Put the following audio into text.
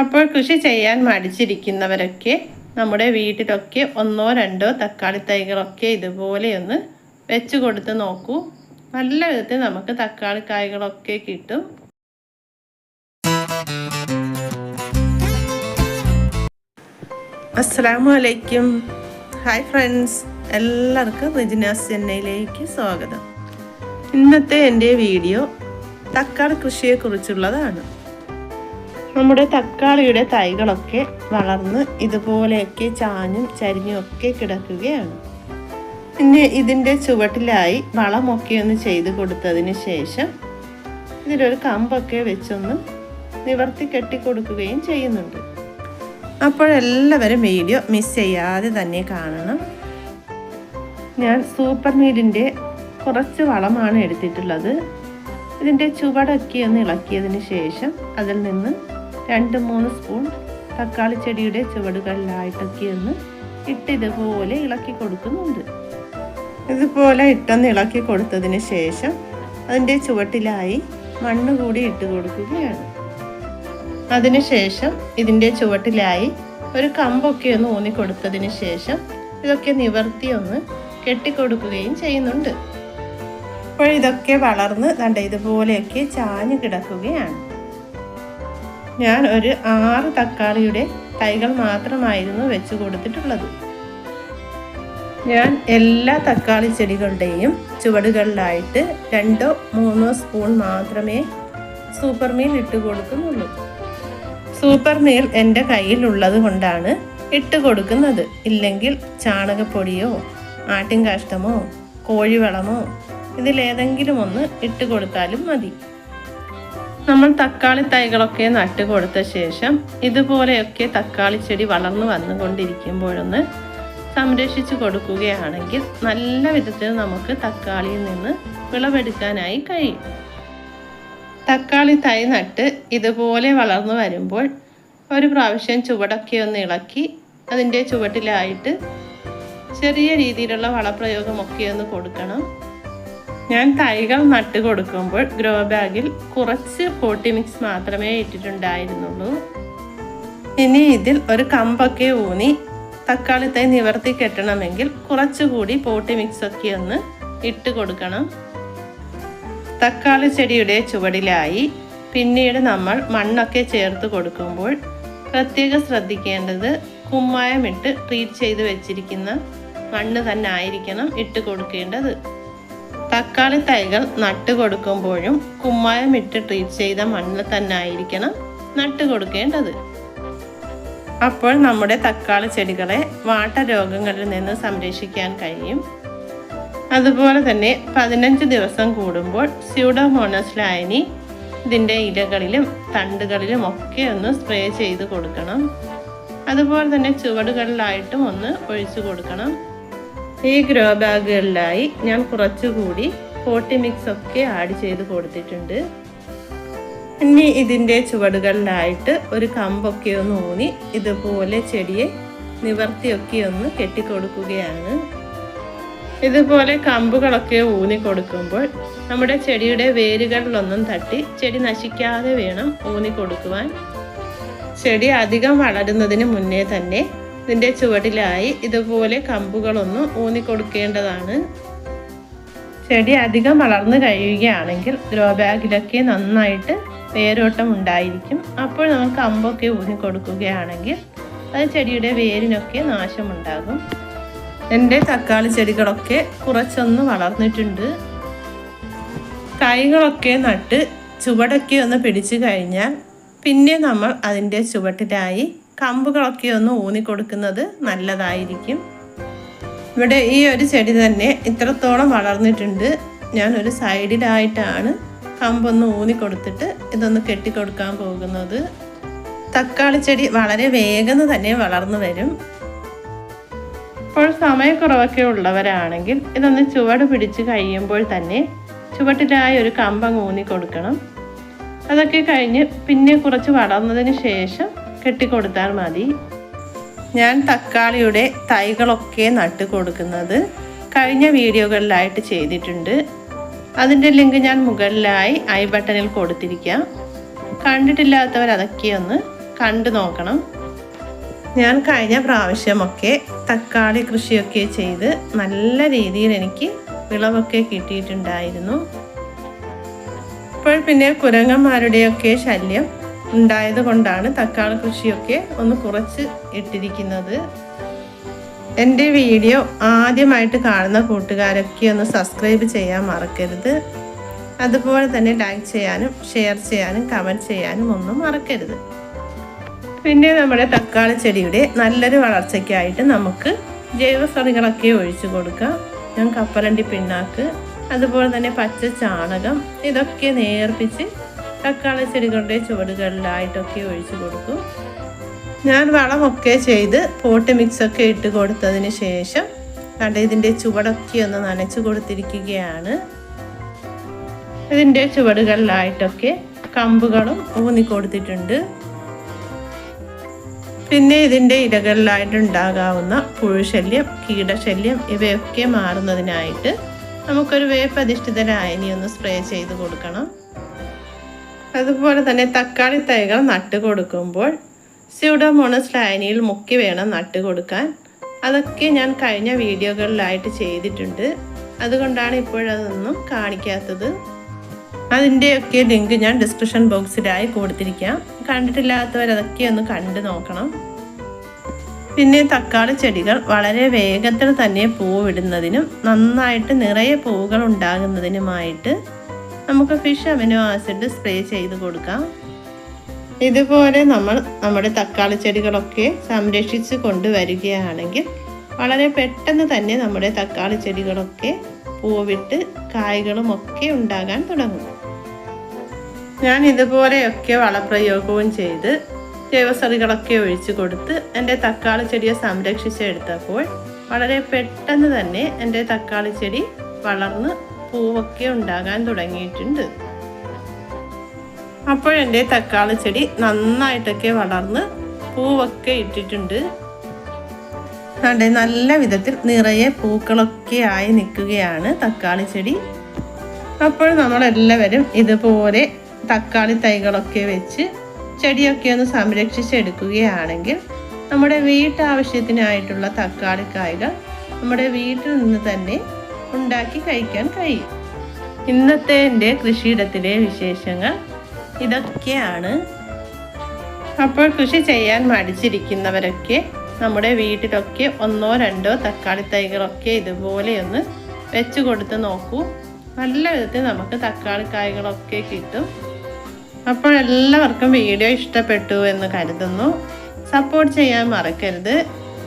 അപ്പോൾ കൃഷി ചെയ്യാൻ മടിച്ചിരിക്കുന്നവരൊക്കെ നമ്മുടെ വീട്ടിലൊക്കെ ഒന്നോ രണ്ടോ തക്കാളി തൈകളൊക്കെ ഇതുപോലെ ഒന്ന് വെച്ച് കൊടുത്ത് നോക്കൂ. നല്ല വിധത്തിൽ നമുക്ക് തക്കാളി കായ്കളൊക്കെ കിട്ടും. അസ്സാം വലൈക്കും ഹായ് ഫ്രണ്ട്സ്. എല്ലാവർക്കും റിജിനാസ് ചെന്നൈയിലേക്ക് സ്വാഗതം. ഇന്നത്തെ എന്റെ വീഡിയോ തക്കാളി കൃഷിയെക്കുറിച്ചുള്ളതാണ്. നമ്മുടെ തക്കാളിയുടെ തൈകളൊക്കെ വളർന്ന് ഇതുപോലെയൊക്കെ ചാഞ്ഞും ചരിഞ്ഞും ഒക്കെ കിടക്കുകയാണ്. പിന്നെ ഇതിന്റെ ചുവട്ടിലായി വളമൊക്കെ ഒന്ന് ചെയ്ത് കൊടുത്തതിന് ശേഷം ഇതിലൊരു കമ്പൊക്കെ വെച്ചൊന്ന് നിവർത്തി കെട്ടി കൊടുക്കുകയും ചെയ്യുന്നുണ്ട്. അപ്പോഴെല്ലാവരും വീഡിയോ മിസ് ചെയ്യാതെ തന്നെ കാണണം. ഞാൻ സൂപ്പർ മീലിന്റെ കുറച്ച് വളമാണ് എടുത്തിട്ടുള്ളത്. ഇതിന്റെ ചുവടൊക്കെ ഒന്ന് ഇളക്കിയതിന് ശേഷം അതിൽ നിന്ന് രണ്ട് മൂന്ന് സ്പൂൺ തക്കാളി ചെടിയുടെ ചുവടുകളിലായിട്ടൊക്കെ ഒന്ന് ഇട്ട് ഇതുപോലെ ഇളക്കി കൊടുക്കുന്നുണ്ട്. ഇതുപോലെ ഇട്ടൊന്ന് ഇളക്കി കൊടുത്തതിന് ശേഷം അതിന്റെ ചുവട്ടിലായി മണ്ണ് കൂടി ഇട്ട് കൊടുക്കുകയാണ്. അതിനുശേഷം ഇതിന്റെ ചുവട്ടിലായി ഒരു കമ്പൊക്കെ ഒന്ന് ഊന്നി കൊടുത്തതിന് ശേഷം ഇതൊക്കെ നിവർത്തി ഒന്ന് കെട്ടിക്കൊടുക്കുകയും ചെയ്യുന്നുണ്ട്. അപ്പോൾ ഇതൊക്കെ വളർന്ന് കണ്ട ഇതുപോലെയൊക്കെ ചാഞ്ഞു കിടക്കുകയാണ്. ഞാൻ ഒരു ആറ് തക്കാളിയുടെ തൈകൾ മാത്രമായിരുന്നു വെച്ച് കൊടുത്തിട്ടുള്ളത്. ഞാൻ എല്ലാ തക്കാളി ചെടികളുടെയും ചുവടുകളിലായിട്ട് രണ്ടോ മൂന്നോ സ്പൂൺ മാത്രമേ സൂപ്പർ മീൽ ഇട്ട് കൊടുക്കുന്നുള്ളൂ. സൂപ്പർ മീൽ എന്റെ കയ്യിലുള്ളത് കൊണ്ടാണ് ഇട്ട് കൊടുക്കുന്നത്. ഇല്ലെങ്കിൽ ചാണകപ്പൊടിയോ ആട്ടിൻ കാഷ്ടമോ കോഴിവളമോ ഇതിലേതെങ്കിലും ഒന്ന് ഇട്ട് കൊടുത്താലും മതി. നമ്മൾ തക്കാളി തൈകളൊക്കെ നട്ട് കൊടുത്ത ശേഷം ഇതുപോലെയൊക്കെ തക്കാളി ചെടി വളർന്നു വന്നുകൊണ്ടിരിക്കുമ്പോഴൊന്ന് സംരക്ഷിച്ചു കൊടുക്കുകയാണെങ്കിൽ നല്ല വിധത്തിൽ നമുക്ക് തക്കാളിയിൽ നിന്ന് വിളവെടുക്കാനായി കഴിയും. തക്കാളി തൈ നട്ട് ഇതുപോലെ വളർന്നു വരുമ്പോൾ ഒരു പ്രാവശ്യം ചുവടൊക്കെ ഒന്ന് ഇളക്കി അതിന്റെ ചുവട്ടിലായിട്ട് ചെറിയ രീതിയിലുള്ള വളപ്രയോഗമൊക്കെ ഒന്ന് കൊടുക്കണം. ഞാൻ തൈകൾ നട്ട് കൊടുക്കുമ്പോൾ ഗ്രോ ബാഗിൽ കുറച്ച് പോട്ടി മിക്സ് മാത്രമേ ഇട്ടിട്ടുണ്ടായിരുന്നുള്ളൂ. ഇനി ഇതിൽ ഒരു കമ്പൊക്കെ ഊന്നി തക്കാളി തൈ നിവർത്തി കെട്ടണമെങ്കിൽ കുറച്ചുകൂടി പോട്ടി മിക്സ് ഒക്കെ ഒന്ന് ഇട്ട് കൊടുക്കണം. തക്കാളി ചെടിയുടെ ചുവടിലായി പിന്നീട് നമ്മൾ മണ്ണൊക്കെ ചേർത്ത് കൊടുക്കുമ്പോൾ പ്രത്യേകം ശ്രദ്ധിക്കേണ്ടത് കുമ്മായമിട്ട് ട്രീറ്റ് ചെയ്ത് വെച്ചിരിക്കുന്ന മണ്ണ് തന്നെ ആയിരിക്കണം ഇട്ട് കൊടുക്കേണ്ടത്. തക്കാളി തൈകൾ നട്ട് കൊടുക്കുമ്പോഴും കുമ്മായമിട്ട് ട്രീറ്റ് ചെയ്ത മണ്ണിൽ തന്നെ ആയിരിക്കണം നട്ട് കൊടുക്കേണ്ടത്. അപ്പോൾ നമ്മുടെ തക്കാളി ചെടികളെ വാട്ടരോഗങ്ങളിൽ നിന്ന് സംരക്ഷിക്കാൻ കഴിയും. അതുപോലെ തന്നെ പതിനഞ്ച് ദിവസം കൂടുമ്പോൾ സ്യൂഡോമോണസ് ലായനി ഇതിന്റെ ഇലകളിലും തണ്ടുകളിലും ഒക്കെ ഒന്ന് സ്പ്രേ ചെയ്ത് കൊടുക്കണം. അതുപോലെ തന്നെ ചുവടുകളിലായിട്ടും ഒന്ന് ഒഴിച്ചു കൊടുക്കണം. ഈ ഗ്രോ ബാഗുകളിലായി ഞാൻ കുറച്ചുകൂടി പോട്ടി മിക്സ് ഒക്കെ ആഡ് ചെയ്ത് കൊടുത്തിട്ടുണ്ട്. ഇനി ഇതിന്റെ ചുവടുകളിലായിട്ട് ഒരു കമ്പൊക്കെ ഒന്ന് ഊന്നി ഇതുപോലെ ചെടിയെ നിവർത്തിയൊക്കെ ഒന്ന് കെട്ടിക്കൊടുക്കുകയാണ്. ഇതുപോലെ കമ്പുകളൊക്കെ ഊന്നി കൊടുക്കുമ്പോൾ നമ്മുടെ ചെടിയുടെ വേരുകളിലൊന്നും തട്ടി ചെടി നശിക്കാതെ വേണം ഊന്നി കൊടുക്കുവാൻ. ചെടി അധികം വളരുന്നതിന് മുന്നേ തന്നെ ഇതിന്റെ ചുവടിലായി ഇതുപോലെ കമ്പുകളൊന്നും ഊന്നി കൊടുക്കേണ്ടതാണ് ചെടി അധികം വളർന്നു കഴിയുകയാണെങ്കിൽ ഗ്രോ ബാഗിലൊക്കെ നന്നായിട്ട് വേരോട്ടം ഉണ്ടായിരിക്കും. അപ്പോൾ നമുക്ക് അമ്പൊക്കെ ഊന്നി കൊടുക്കുകയാണെങ്കിൽ അത് ചെടിയുടെ വേരിനൊക്കെ നാശമുണ്ടാകും. എന്റെ തക്കാളി ചെടികളൊക്കെ കുറച്ചൊന്ന് വളർന്നിട്ടുണ്ട്. കൈകളൊക്കെ നട്ട് ചുവടൊക്കെ ഒന്ന് പിടിച്ചു കഴിഞ്ഞാൽ പിന്നെ നമ്മൾ അതിന്റെ ചുവട്ടിലായി കമ്പുകളൊക്കെ ഒന്ന് ഊന്നി കൊടുക്കുന്നത് നല്ലതായിരിക്കും. ഇവിടെ ഈ ഒരു ചെടി തന്നെ ഇത്രത്തോളം വളർന്നിട്ടുണ്ട്. ഞാനൊരു സൈഡിലായിട്ടാണ് കമ്പൊന്ന് ഊന്നി കൊടുത്തിട്ട് ഇതൊന്ന് കെട്ടിക്കൊടുക്കാൻ പോകുന്നത്. തക്കാളി ചെടി വളരെ വേഗം തന്നെ വളർന്നു വരും. ഇപ്പോൾ സമയക്കുറവൊക്കെ ഉള്ളവരാണെങ്കിൽ ഇതൊന്ന് ചുവട് പിടിച്ച് കഴിയുമ്പോൾ തന്നെ ചുവട്ടിലായി ഒരു കമ്പം ഊന്നി കൊടുക്കണം. അതൊക്കെ കഴിഞ്ഞ് പിന്നെ കുറച്ച് വളർന്നതിന് ശേഷം കെട്ടിക്കൊടുത്താൽ മതി. ഞാൻ തക്കാളിയുടെ തൈകളൊക്കെ നട്ട് കൊടുക്കുന്നത് കഴിഞ്ഞ വീഡിയോകളിലായിട്ട് ചെയ്തിട്ടുണ്ട്. അതിന്റെ ലിങ്ക് ഞാൻ മുകളിലായി ഐ ബട്ടണിൽ കൊടുത്തിരിക്കാം. കണ്ടിട്ടില്ലാത്തവർ അതൊക്കെ ഒന്ന് കണ്ടു നോക്കണം. ഞാൻ കഴിഞ്ഞ പ്രാവശ്യമൊക്കെ തക്കാളി കൃഷിയൊക്കെ ചെയ്ത് നല്ല രീതിയിൽ എനിക്ക് വിളവൊക്കെ കിട്ടിയിട്ടുണ്ടായിരുന്നു. ഇപ്പോൾ പിന്നെ കുരങ്ങന്മാരുടെയൊക്കെ ശല്യം ഉണ്ടായത് കൊണ്ടാണ് തക്കാളി കൃഷിയൊക്കെ ഒന്ന് കുറച്ച് ഇട്ടിരിക്കുന്നത്. എന്റെ വീഡിയോ ആദ്യമായിട്ട് കാണുന്ന കൂട്ടുകാരൊക്കെ ഒന്ന് സബ്സ്ക്രൈബ് ചെയ്യാൻ മറക്കരുത്. അതുപോലെ തന്നെ ലൈക്ക് ചെയ്യാനും ഷെയർ ചെയ്യാനും കമന്റ് ചെയ്യാനും ഒന്നും മറക്കരുത്. പിന്നെ നമ്മുടെ തക്കാളി ചെടിയുടെ നല്ലൊരു വളർച്ചയ്ക്കായിട്ട് നമുക്ക് ജൈവസറികളൊക്കെ ഒഴിച്ചു കൊടുക്കാം. ഞാൻ കപ്പലണ്ടി പിണ്ണാക്ക് അതുപോലെ തന്നെ പച്ച ചാണകം ഇതൊക്കെ നേർപ്പിച്ച് തക്കാളി ചെടികളുടെ ചുവടുകളിലായിട്ടൊക്കെ ഒഴിച്ചു കൊടുക്കും ഞാൻ വളമൊക്കെ ചെയ്ത് പോട്ട് മിക്സൊക്കെ ഇട്ട് കൊടുത്തതിന് ശേഷം കണ്ട ഇതിന്റെ ചുവടൊക്കെ ഒന്ന് നനച്ചു കൊടുത്തിരിക്കുകയാണ്. ഇതിന്റെ ചുവടുകളിലായിട്ടൊക്കെ കമ്പുകളും ഊന്നി കൊടുത്തിട്ടുണ്ട്. പിന്നെ ഇതിന്റെ ഇലകളിലായിട്ടുണ്ടാകാവുന്ന പുഴുശല്യം കീടശല്യം ഇവയൊക്കെ മാറുന്നതിനായിട്ട് നമുക്കൊരു വേപ്പ് ലായനി ഒന്ന് സ്പ്രേ ചെയ്ത് കൊടുക്കണം. അതുപോലെ തന്നെ തക്കാളി തൈകൾ നട്ട് കൊടുക്കുമ്പോൾ സ്യൂഡോമോണസ് ലൈനിയിൽ മുക്കി വേണം നട്ട് കൊടുക്കാൻ. അതൊക്കെ ഞാൻ കഴിഞ്ഞ വീഡിയോകളിലായിട്ട് ചെയ്തിട്ടുണ്ട്. അതുകൊണ്ടാണ് ഇപ്പോഴതൊന്നും കാണിക്കാത്തത്. അതിന്റെയൊക്കെ ലിങ്ക് ഞാൻ ഡിസ്ക്രിപ്ഷൻ ബോക്സിലായി കൊടുത്തിരിക്കാം. കണ്ടിട്ടില്ലാത്തവരതൊക്കെ ഒന്ന് കണ്ടു നോക്കണം. പിന്നെ തക്കാളി ചെടികൾ വളരെ വേഗത്തിൽ തന്നെ പൂവിടുന്നതിനും നന്നായിട്ട് നിറയെ പൂവുകൾ ഉണ്ടാകുന്നതിനുമായിട്ട് നമുക്ക് ഫിഷ് അമിനോ ആസിഡ് സ്പ്രേ ചെയ്ത് കൊടുക്കാം. ഇതുപോലെ നമ്മൾ നമ്മുടെ തക്കാളി ചെടികളൊക്കെ സംരക്ഷിച്ച് കൊണ്ടുവരികയാണെങ്കിൽ വളരെ പെട്ടെന്ന് തന്നെ നമ്മുടെ തക്കാളി ചെടികളൊക്കെ പൂവിട്ട് കായ്കളും ഒക്കെ ഉണ്ടാകാൻ തുടങ്ങും. ഞാൻ ഇതുപോലെയൊക്കെ വളപ്രയോഗവും ചെയ്ത് ജൈവസറികളൊക്കെ ഒഴിച്ചു കൊടുത്ത് എന്റെ തക്കാളി ചെടിയെ സംരക്ഷിച്ചെടുത്തപ്പോൾ വളരെ പെട്ടെന്ന് തന്നെ എന്റെ തക്കാളി ചെടി വളർന്ന് പൂവൊക്കെ ഉണ്ടാകാൻ തുടങ്ങിയിട്ടുണ്ട്. അപ്പോഴെന്റെ തക്കാളി ചെടി നന്നായിട്ടൊക്കെ വളർന്ന് പൂവൊക്കെ ഇട്ടിട്ടുണ്ട്. അതെ നല്ല വിധത്തിൽ നിറയെ പൂക്കളൊക്കെ ആയി നിൽക്കുകയാണ് തക്കാളി ചെടി. അപ്പോൾ നമ്മളെല്ലാവരും ഇതുപോലെ തക്കാളി തൈകളൊക്കെ വെച്ച് ചെടിയൊക്കെ ഒന്ന് സംരക്ഷിച്ചെടുക്കുകയാണെങ്കിൽ നമ്മുടെ വീട്ടാവശ്യത്തിനായിട്ടുള്ള തക്കാളി കായകൾ നമ്മുടെ വീട്ടിൽ നിന്ന് തന്നെ ഉണ്ടാക്കി കഴിക്കാൻ കഴിയും. ഇന്നത്തെ എന്റെ കൃഷിയിടത്തിലെ വിശേഷങ്ങൾ ഇതൊക്കെയാണ്. അപ്പോൾ കൃഷി ചെയ്യാൻ മടിച്ചിരിക്കുന്നവരൊക്കെ നമ്മുടെ വീട്ടിലൊക്കെ ഒന്നോ രണ്ടോ തക്കാളി തൈകളൊക്കെ ഇതുപോലെയൊന്ന് വെച്ച് കൊടുത്ത് നോക്കൂ. നല്ല വിധത്തിൽ നമുക്ക് തക്കാളി കായ്കളൊക്കെ കിട്ടും. അപ്പോൾ എല്ലാവർക്കും വീഡിയോ ഇഷ്ടപ്പെട്ടു എന്ന് കരുതുന്നു. സപ്പോർട്ട് ചെയ്യാൻ മറക്കരുത്.